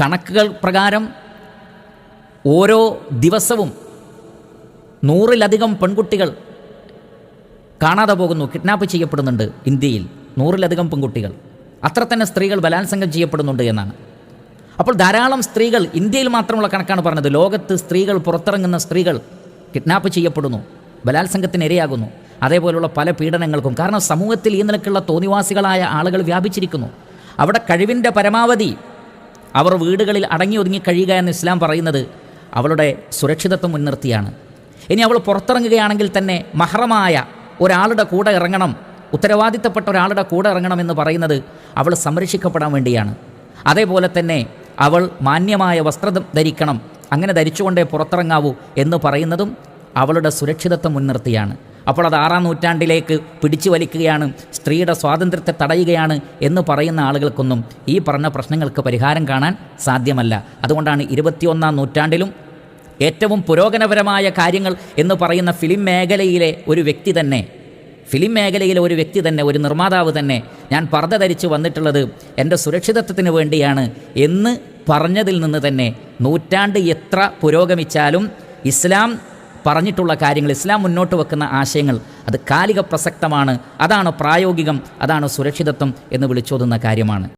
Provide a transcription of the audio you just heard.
കണക്കുകൾ പ്രകാരം ഓരോ ദിവസവും നൂറിലധികം പെൺകുട്ടികൾ കാണാതെ പോകുന്നു കിഡ്നാപ്പ് ചെയ്യപ്പെടുന്നുണ്ട് ഇന്ത്യയിൽ. നൂറിലധികം പെൺകുട്ടികൾ. അത്ര തന്നെ സ്ത്രീകൾ ബലാത്സംഗം ചെയ്യപ്പെടുന്നുണ്ട് എന്നാണ്. അപ്പോൾ ധാരാളം സ്ത്രീകൾ ഇന്ത്യയിൽ മാത്രമുള്ള കണക്കാണ് പറഞ്ഞത് ലോകത്ത് സ്ത്രീകൾ പുറത്തിറങ്ങുന്ന സ്ത്രീകൾ കിഡ്നാപ്പ് ചെയ്യപ്പെടുന്നു ബലാത്സംഗത്തിന് ഇരയാകുന്നു അതേപോലെയുള്ള പല പീഡനങ്ങൾക്കും. കാരണം സമൂഹത്തിൽ ഈ നിലക്കുള്ള തോന്നിവാസികളായ ആളുകൾ വ്യാപിച്ചിരിക്കുന്നു. അവിടെ കഴിവിന്റെ പരമാവധി അവർ വീടുകളിൽ അടങ്ങി ഒതുങ്ങി കഴിയുക എന്ന് ഇസ്ലാം പറയുന്നത് അവളുടെ സുരക്ഷിതത്വം മുൻനിർത്തിയാണ്. ഇനി അവൾ പുറത്തിറങ്ങുകയാണെങ്കിൽ തന്നെ മഹറമായ ഒരാളുടെ കൂടെ ഇറങ്ങണം ഉത്തരവാദിത്തപ്പെട്ട ഒരാളുടെ കൂടെ ഇറങ്ങണം എന്ന് പറയുന്നത് അവൾ സംരക്ഷിക്കപ്പെടാൻ വേണ്ടിയാണ്. അതേപോലെ തന്നെ അവൾ മാന്യമായ വസ്ത്രം ധരിക്കണം അങ്ങനെ ധരിച്ചുകൊണ്ടേ പുറത്തിറങ്ങാവൂ എന്ന് പറയുന്നതും അവളുടെ സുരക്ഷിതത്വം മുൻനിർത്തിയാണ്. അപ്പോൾ അത് ആറാം നൂറ്റാണ്ടിലേക്ക് പിടിച്ചു വലിക്കുകയാണ് സ്ത്രീയുടെ സ്വാതന്ത്ര്യത്തെ തടയുകയാണ് എന്ന് പറയുന്ന ആളുകൾക്കൊന്നും ഈ പറഞ്ഞ പ്രശ്നങ്ങൾക്ക് പരിഹാരം കാണാൻ സാധ്യമല്ല. അതുകൊണ്ടാണ് ഇരുപത്തിയൊന്നാം നൂറ്റാണ്ടിലും ഏറ്റവും പുരോഗമനപരമായ കാര്യങ്ങൾ എന്ന് പറയുന്ന ഫിലിം മേഖലയിലെ ഒരു വ്യക്തി തന്നെ ഫിലിം മേഖലയിലെ ഒരു വ്യക്തി തന്നെ ഒരു നിർമ്മാതാവ് തന്നെ ഞാൻ പർദ്ദ ധരിച്ച് വന്നിട്ടുള്ളത് എന്റെ സുരക്ഷിതത്വത്തിന് വേണ്ടിയാണ് എന്ന് പറഞ്ഞതിൽ നിന്ന് തന്നെ നൂറ്റാണ്ട് എത്ര പുരോഗമിച്ചാലും ഇസ്ലാം പറഞ്ഞിട്ടുള്ള കാര്യങ്ങൾ ഇസ്ലാം മുന്നോട്ട് വെക്കുന്ന ആശയങ്ങൾ അത് കാലിക പ്രസക്തമാണ് അതാണ് പ്രായോഗികം അതാണ് സുരക്ഷിതത്വം എന്ന് വിളിച്ചോതുന്ന കാര്യമാണ്.